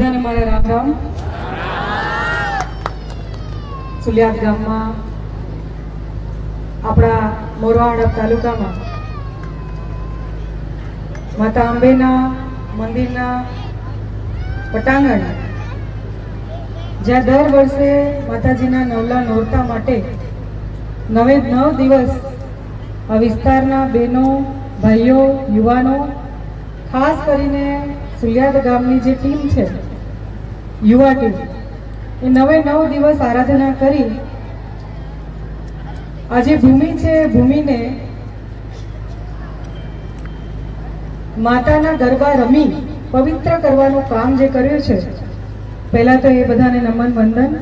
બધાને મારા રામ રામ. સુલિયાદ ગામમાં, આપણા મોરવાડા તાલુકામાં, માતા અંબેના મંદિરના પટાંગણ જ્યાં દર વર્ષે માતાજીના નવલા નોરતા માટે નવે નવ દિવસ આ વિસ્તારના બહેનો, ભાઈઓ, યુવાનો, ખાસ કરીને સુલિયાદ ગામની જે ટીમ છે યુવા ટીમ એ નવે નવ દિવસ આરાધના કરી. આજે ભૂમિ છે, ભૂમિને માતાના ગરબા રમી, પવિત્ર કરવાનું કામ જે કર્યું છે. પહેલા તો એ બધાને નમન, વંદન.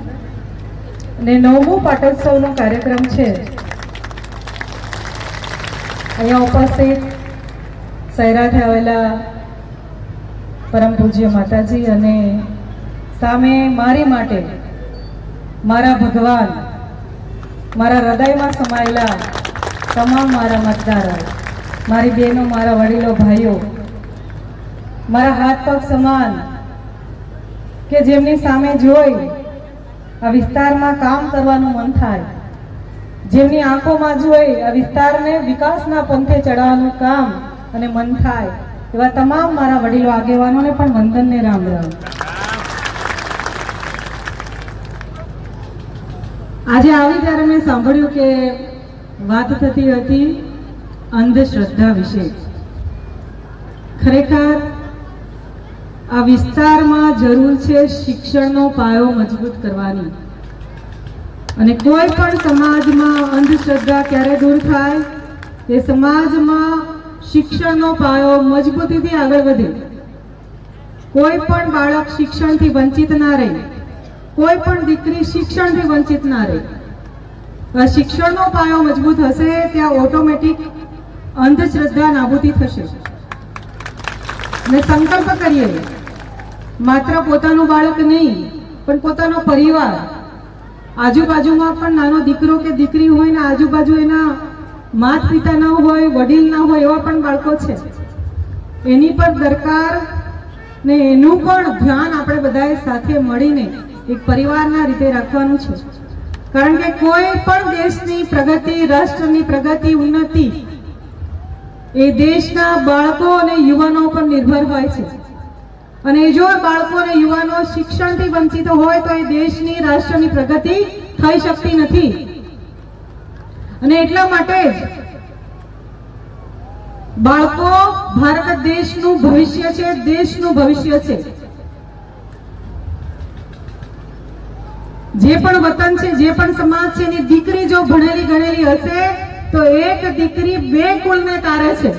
અને નવમો પાટોત્સવનો કાર્યક્રમ છે. અહીંયા ઉપસ્થિત સૈરાથી આવેલા પરમ પૂજ્ય માતાજી અને સામે મારી માટે મારા ભગવાન, મારા હૃદયમાં સમાયેલા તમામ મારા મતદારો, મારી બહેનો, મારા વડીલો, ભાઈઓ, મારા હાથ પગ સમાન કે જેમની સામે જોઈ આ વિસ્તારમાં કામ કરવાનું મન થાય, જેમની આંખોમાં જોઈ આ વિસ્તારને વિકાસના પંથે ચડાવવાનું કામ અને મન થાય, એવા તમામ મારા વડીલો આગેવાનોને પણ વંદનને રામ રામ. આજે આવી ત્યારે મેં સાંભળ્યું કે વાત થતી હતી અંધશ્રદ્ધા વિશે. ખરેખર, આ વિસ્તારમાં જરૂર છે શિક્ષણનો પાયો મજબૂત કરવાની. અને કોઈ પણ સમાજમાં અંધશ્રદ્ધા ક્યારે દૂર થાય, એ સમાજમાં શિક્ષણનો પાયો મજબૂતીથી આગળ વધે. કોઈ પણ બાળક શિક્ષણથી વંચિત ના રહે. કોઈ પણ દીકરી શિક્ષણથી વંચિત ના રહે. શિક્ષણનો પાયો મજબૂત હશે, ત્યાં ઓટોમેટિક અંધશ્રદ્ધા નાબૂદી થશે. ને સંકલ્પ કરીએ, માત્ર પોતાનું બાળક નહીં, પણ પોતાનો પરિવાર. આજુબાજુમાં પણ નાનો દીકરો કે દીકરી હોય ને આજુબાજુ એના માત પિતા ના હોય, વડીલ ના હોય, એવા પણ બાળકો છે. એની પણ દરકાર ને એનું પણ ધ્યાન આપણે બધાએ સાથે મળીને એક પરિવારના રીતે રાખવાનું છે. કારણ કે કોઈ પણ દેશની પ્રગતિ, રાષ્ટ્રની પ્રગતિ ઉન્નતિ એ દેશના બાળકો અને યુવાનો પર નિર્ભર હોય છે. અને જો બાળકો અને યુવાનો શિક્ષણથી વંચિત હોય તો એ દેશની, રાષ્ટ્રની પ્રગતિ થઈ શકતી નથી. અને એટલા માટે બાળકો ભારત દેશનું ભવિષ્ય છે, દેશનું ભવિષ્ય છે. જે પણ વતન છે, જે પણ સમાજ છે, એની દીકરી જો ભણેલી ગણેલી હશે, તો એક દીકરી બે કુલને તારે છે.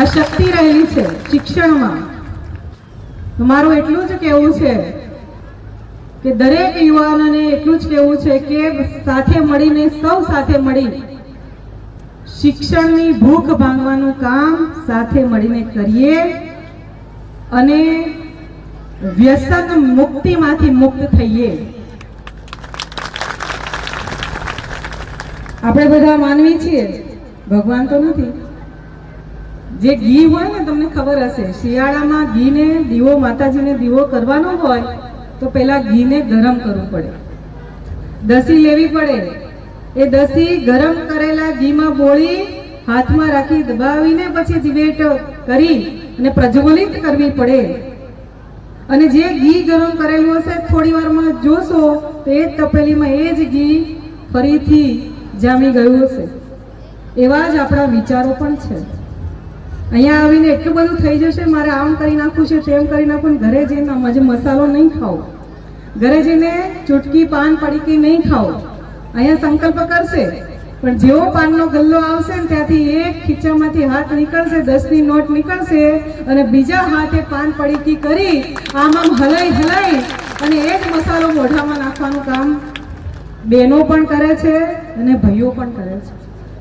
આ શક્તિ રહેલી છે શિક્ષણમાં. મારું એટલું જ કહેવું છે કે દરેક યુવાનોને એટલું જ કહેવું છે કે સાથે મળીને, સૌ સાથે મળી શિક્ષણની ભૂખ ભાંગવાનું કામ સાથે મળીને કરીએ અને વ્યસન મુક્તિમાંથી મુક્ત થઈએ. આપણે બધા માનવી છીએ. ભગવાન તો નથી. જે ઘી હોય ને, તમને ખબર હશે, શિયાળામાં ઘીને દીવો, માતાજીને દીવો કરવાનો હોય, તો પેલા ઘીને ગરમ કરવું પડે. દસી લેવી પડે. એ દસી ગરમ કરેલા ઘીમાં બોળી, હાથમાં રાખી દબાવીને પછી જીવેટ કરી અને પ્રજ્વલિત કરવી પડે. અને જે ઘી ગરમ કરેલું હશે થોડી વારમાં જોશો તો એ તપેલીમાં એ જ ઘી ફરીથી જામી ગયું હશે. એવા જ આપણા વિચારો પણ છે. અહીંયા આવીને એટલું બધું થઈ જશે, મારે આમ કરી નાખવું છે, તેમ કરી નાખવું ઘરે જઈને મજે મસાલો નહીં ખાવો ઘરે જઈને ચૂટકી, પાન, પડીકી નહીં ખાવો અહીંયા સંકલ્પ કરશે. પણ જેવો પાનનો ગલ્લો આવશે ને ત્યાંથી એક ખીચામાંથી હાથ નીકળશે, દસની નોટ નીકળશે અને બીજા હાથે પાન પડીકી કરી આમ આમ હલાઈ હલાઈ અને એ જ મસાલો મોઢામાં નાખવાનું કામ બહેનો પણ કરે છે અને ભાઈઓ પણ કરે છે.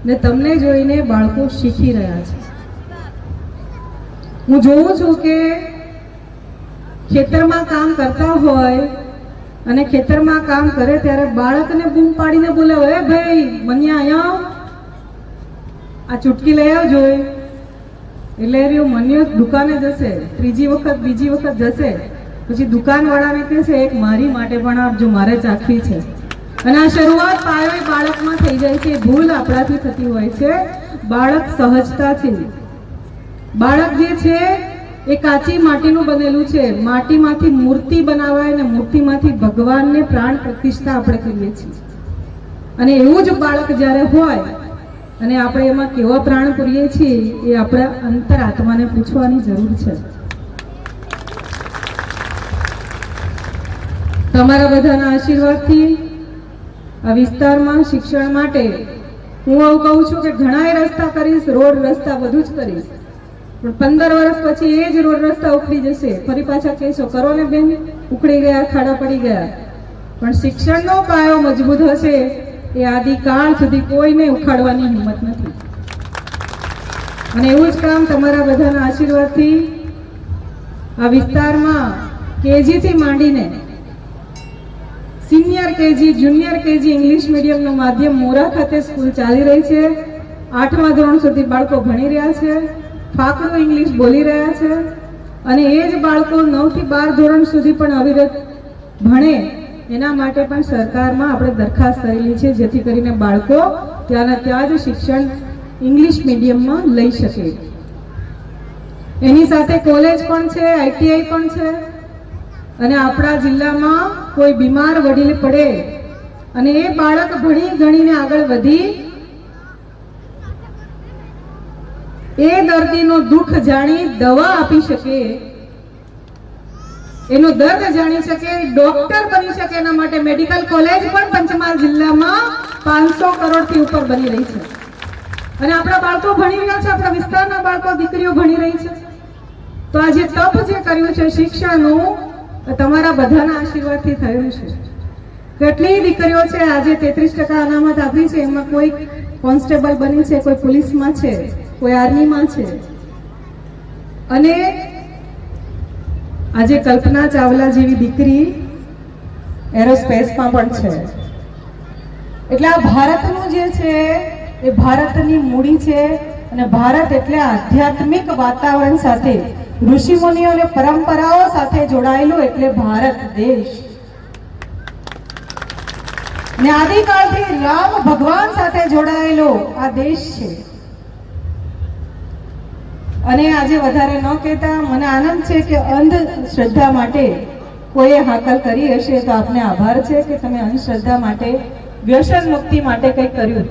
ને તમને જોઈને બાળકો શીખી રહ્યા છે. હું જોઉં છું કે ખેતરમાં કામ કરતા હોય અને ખેતરમાં કામ કરે ત્યારે બાળકને બૂમ પાડીને બોલે હે ભાઈ મન્યા અહીંયા. આ ચૂટકી લઈ આવજો એટલે રહ્યું મન્યો દુકાને જશે, ત્રીજી વખત, બીજી વખત જશે. પછી દુકાનવાળાને કહેશે, એક મારી માટે પણ આપજો મારે ચાખવી છે. અને આ શરૂઆત પાયો બાળકમાં થઈ જાય છે. ભૂલ આપણાથી થતી હોય છે. બાળક સહજતાથી. બાળક જે છે એ કાચી માટીનું બનેલું છે. માટીમાંથી મૂર્તિ બનાવાય અને મૂર્તિમાંથી ભગવાનને પ્રાણ પ્રતિષ્ઠા આપણે કરીએ છીએ. અને એવું જ બાળક જ્યારે હોય અને આપણે એમાં કેવા પ્રાણ પૂરીએ છીએ, એ આપણા અંતર આત્માને પૂછવાની જરૂર છે. તમારા બધાના આશીર્વાદથી આ વિસ્તારમાં શિક્ષણ માટે હું એવું કહું છું કે ઘણાય રસ્તા કરીશ, રોડ રસ્તા બધું જ કરીશ. પંદર વર્ષ પછી એ જ રોડ રસ્તા ઉખડી જશે. ફરી પાછા કહેશો કરો ને બેન, ઉખડી ગયા, ખાડા પડી ગયા. પણ શિક્ષણનો પાયો મજબૂત હશે એ આદિકાળ સુધી કોઈને ઉખાડવાની હિંમત નથી. અને એવું જ કામ તમારા બધાના આશીર્વાદથી આ વિસ્તારમાં કેજી થી માંડીને senior KG, junior KG English મીડિયમનું માધ્યમ મોરા ખાતે સ્કૂલ ચાલી રહી છે. આઠમા ધોરણ સુધી બાળકો ભણી રહ્યા છે. ફાકરું ઇંગ્લિશ બોલી રહ્યા છે અને એ જ બાળકો નવથી બાર ધોરણ સુધી પણ અવિરત ભણે એના માટે પણ સરકારમાં આપણે દરખાસ્ત કરેલી છે, જેથી કરીને બાળકો ત્યાંના ત્યાં જ શિક્ષણ ઇંગ્લિશ મીડિયમમાં લઈ શકે. એની સાથે કોલેજ પણ છે આઈટીઆઈ પણ છે અને આપણા જિલ્લામાં કોઈ બીમાર વડીલ પડે અને એ બાળક ભણી ગણીને આગળ વધી એ દર્દીનું દુઃખ જાણી દવા આપી શકે. એનું દર્દ જાણી શકે, ડોક્ટર બની શકે એના માટે. મેડિકલ કોલેજ પણ પંચમહાલ જિલ્લામાં પાંચસો કરોડથી ઉપર બની રહી છે. અને આપણા બાળકો ભણી રહ્યા છે, આપણા વિસ્તારના બાળકો, દીકરીઓ ભણી રહી છે. તો આ જે તપ જે કર્યું છે શિક્ષણનું તમારા બધાના આશીર્વાદથી થયું છે. કેટલી દીકરીઓ છે, આજે તેત્રીસ ટકા અનામત આપી છે. એમાં કોઈ કોન્સ્ટેબલ બની છે, કોઈ પોલીસમાં છે. કોઈ આર્મીમાં છે. અને આજે કલ્પના ચાવલા જેવી દીકરી એરોસ્પેસમાં પણ છે. એટલે આ ભારતનું જે છે, એ ભારતની મૂડી છે અને ભારત એટલે આધ્યાત્મિક વાતાવરણ સાથે, ઋષિમુનિઓ અને પરંપરાઓ સાથે જોડાયેલું એટલે ભારત દેશ. ને આદિકાળથી રામ ભગવાન સાથે જોડાયેલો આ દેશ છે. અને આજે વધારે ન કહેતા મને આનંદ છે કે અંધશ્રદ્ધા માટે કોઈએ હાકલ કરી હશે તો આપને આભાર છે કે તમે અંધશ્રદ્ધા માટે, વ્યસન મુક્તિ માટે કંઈક કર્યું.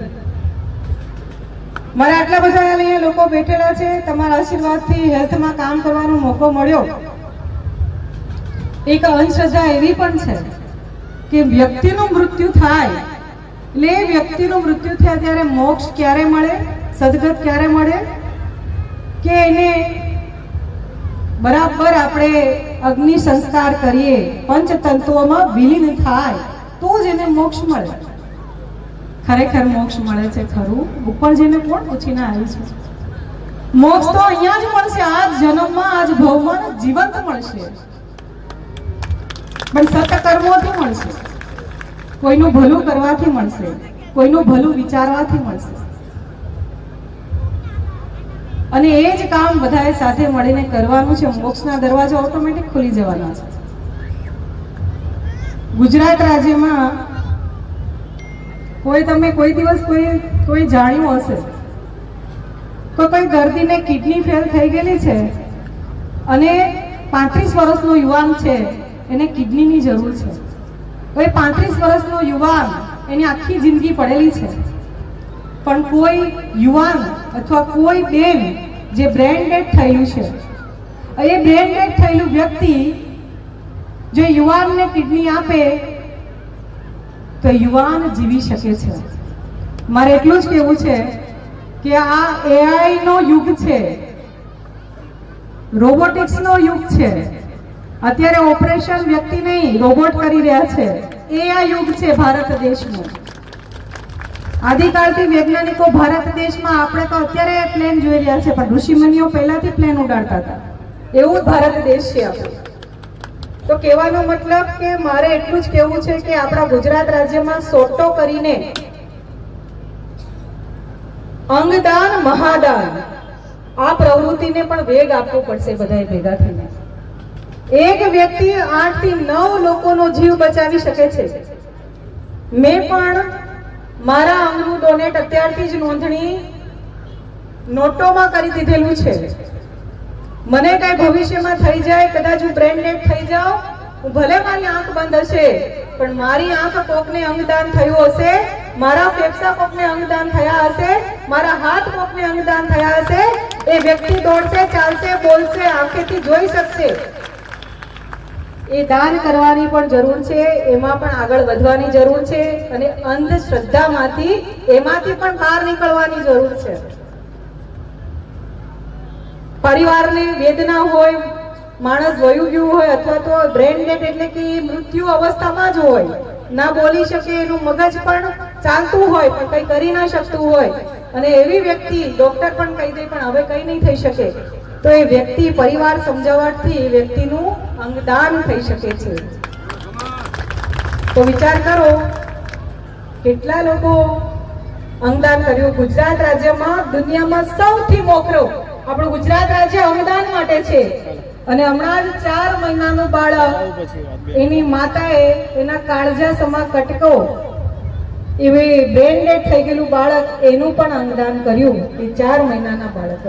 મારા આટલા બધા અહીંયા લોકો બેઠેલા છે, તમારા આશીર્વાદથી હેલ્થમાં કામ કરવાનો મોકો મળ્યો. એક અંધશ્રદ્ધા એવી પણ છે કે વ્યક્તિનું મૃત્યુ થાય, એટલે વ્યક્તિનું મૃત્યુ થયા ત્યારે મોક્ષ ક્યારે મળે, સદગત ક્યારે મળે? કે એને બરાબર આપણે અગ્નિ સંસ્કાર કરીએ, પંચતંતુઓમાં વિલીન થાય, તો જ એને મોક્ષ મળે. ખરેખર મોક્ષ મળે છે ખરું ઉપર જેને કોણ પૂછીને આવી છે. મોક્ષ તો અહીંયા જ મળશે આ જન્મમાં આ જ ભવમાં જીવંત મળશે. પણ સતકર્મોથી મળશે. કોઈનું ભલું કરવાથી મળશે, કોઈનું ભલું વિચારવાથી મળશે. અને એ જ કામ બધાએ સાથે મળીને કરવાનું છે. મોક્ષના દરવાજા ઓટોમેટિક ખુલી જવાના છે. ગુજરાત રાજ્યમાં કોઈ તમે કોઈ દિવસ કોઈ કોઈ જાણ્યું હશે તો કોઈ દર્દીને કિડની ફેલ થઈ ગયેલી છે અને પાંત્રીસ વર્ષનો યુવાન છે, એને કિડનીની જરૂર છે. કોઈ પાંત્રીસ વર્ષનો યુવાન એની આખી જિંદગી પડેલી છે. પણ કોઈ યુવાન અથવા કોઈ બેન જે બ્રેન્ડેડ થયેલું છે. એ બ્રેન્ડેડ થયેલું વ્યક્તિ જો યુવાનને કિડની આપે, તો યુવાન જીવી શકે છે. મારે એટલું જ કહેવું છે કે આ એઆઈ નો યુગ છે. રોબોટિક્સ નો યુગ છે. અત્યારે ઓપરેશન વ્યક્તિ નહીં, રોબોટ કરી રહ્યા છે. એ આ યુગ છે ભારત દેશનો. આદિકાળથી વૈજ્ઞાનિકો ભારત દેશમાં આપણે તો અત્યારે પ્લેન જોઈ રહ્યા છે, પણ ઋષિમુનિઓ પહેલાથી પ્લેન ઉડાડતા હતા. એવું ભારત દેશ છે તો કહેવાનો મતલબ કે મારે એટલું જ કહેવું છે કે આપણા ગુજરાત રાજ્યમાં સોટો કરીને અંગદાન, મહાદાન, આ પ્રવૃત્તિને પણ વેગ આપવો પડશે બધાએ ભેગા થઈને. એક વ્યક્તિ આઠથી નવ લોકોનો જીવ બચાવી શકે છે. મેં પણ મારા અંગનું ડોનેટ અત્યારથી જ નોંધણી નોટોમાં કરી દીધેલું છે. મને કઈ ભવિષ્યમાં થઈ જાય, કદાચ હું બ્રેન ડેડ થઈ જાઉં, હું ભલે મારી આંખ બંધ હશે, પણ મારી આંખ કોકને અંગદાન થયું હશે, મારા ફેફસા કોકને અંગદાન થયા હશે, મારા હાથ કોકને અંગદાન થયા હશે, એ વ્યક્તિ દોડશે, ચાલશે, બોલશે, આંખેથી જોઈ શકશે. એ દાન કરવાની પણ જરૂર છે, એમાં પણ આગળ વધવાની જરૂર છે અને અંધશ્રદ્ધામાંથી એમાંથી પણ બહાર નીકળવાની જરૂર છે. પરિવારને વેદના હોય, માણસ વયું ગયું હોય અથવા તો બ્રેન ડેડ એટલે કે મૃત્યુ અવસ્થામાં જ હોય, ના બોલી શકે એનું મગજ પણ ચાલતું હોય પણ કંઈ કરી ના શકતું હોય. અને એવી વ્યક્તિ ડોક્ટર પણ કહી દે પણ હવે કંઈ નહીં થઈ શકે. તો એ વ્યક્તિ પરિવાર સમજાવટથી વ્યક્તિનું અંગદાન થઈ શકે છે. તો વિચાર કરો, કેટલા લોકો અંગદાન કર્યું? ગુજરાત રાજ્યમાં દુનિયામાં સૌથી મોખરો આપણું ગુજરાત રાજ્ય અંગદાન માટે છે. અને હમણાં જ ચાર મહિનાનું બાળક એની માતાએ એના કાળજા સમા કટકો એવી બ્રેન ડેડ થઈ ગયેલું બાળક એનું પણ અંગદાન કર્યું, એ ચાર મહિનાના બાળક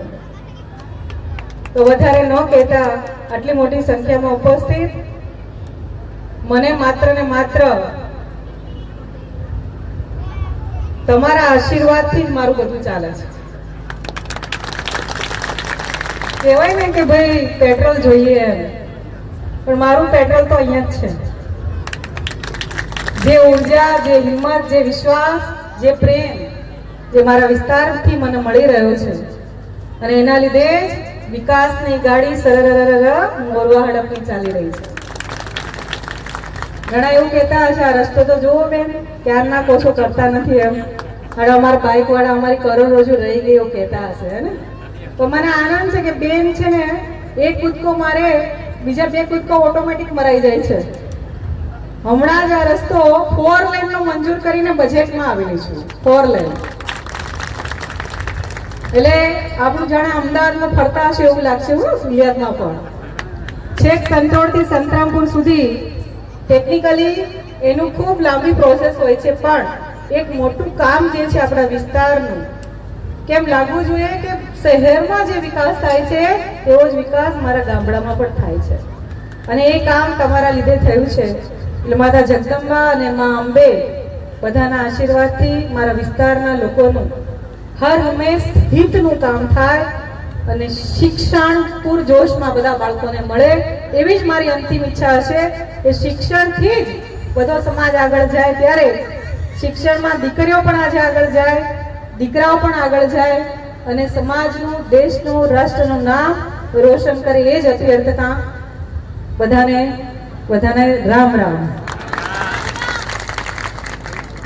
તો વધારે ન કહેતા આટલી મોટી સંખ્યામાં ઉપસ્થિત. મને માત્ર ને માત્ર તમારા આશીર્વાદથી જ મારું બધું ચાલે છે. કહેવાય ને કે ભાઈ, પેટ્રોલ જોઈએ એમ. પણ મારું પેટ્રોલ તો અહીંયા જ છે. જે ઊર્જા, જે હિંમત, જે વિશ્વાસ, જે પ્રેમ, જે મારા વિસ્તારથી મને મળી રહ્યો છે. અને એના લીધે જ વિકાસની ગાડી મોરવા હડપની ચાલી રહી છે. ઘણા એવું કહેતા હશે, આ રસ્તો તો જુઓ બેન, ક્યારના કોશો કરતા નથી એમ. અને અમારા બાઇક વાળા અમારી કરોડરજુ રહી ગઈ એવું કહેતા હશે, હે ને? તો મને આનંદ છે કે બેન છે ને, એક કૂદકો મારે, બીજા બે કૂદકો ઓટોમેટિક મરાઈ જાય છે. હમણાં જ આ રસ્તો ફોર લેન નો મંજૂર કરીને બજેટમાં આવેલી છું. ફોર લેન એટલે આપણું જાણે અમદાવાદમાં ફરતા હશે એવું લાગશે હું સુરિયાદમાં પણ. છેક સંતોડથી સંતરામપુર સુધી ટેકનિકલી એનું ખૂબ લાંબી પ્રોસેસ હોય છે, પણ એક મોટું કામ જે છે આપણા વિસ્તારનું. કેમ લાગવું જોઈએ કે શહેરમાં જે વિકાસ થાય છે, એવો જ વિકાસ મારા ગામડામાં પણ થાય છે. અને એ કામ તમારા લીધે થયું છે. એટલે માતા જગદંબા અને મા અંબે બધાના આશીર્વાદથી મારા વિસ્તારના લોકોનું હર હંમેશ હિતનું કામ થાય અને શિક્ષણ પૂરજોશમાં બધા બાળકોને મળે. એવી જ મારી અંતિમ ઈચ્છા હશે એ શિક્ષણથી જ બધો સમાજ આગળ જાય ત્યારે શિક્ષણમાં દીકરીઓ પણ આજે આગળ જાય, દીકરાઓ પણ આગળ જાય અને સમાજનું, દેશનું, રાષ્ટ્રનું નામ રોશન કરે એ જ હતી બધાને બધાને રામ રામ.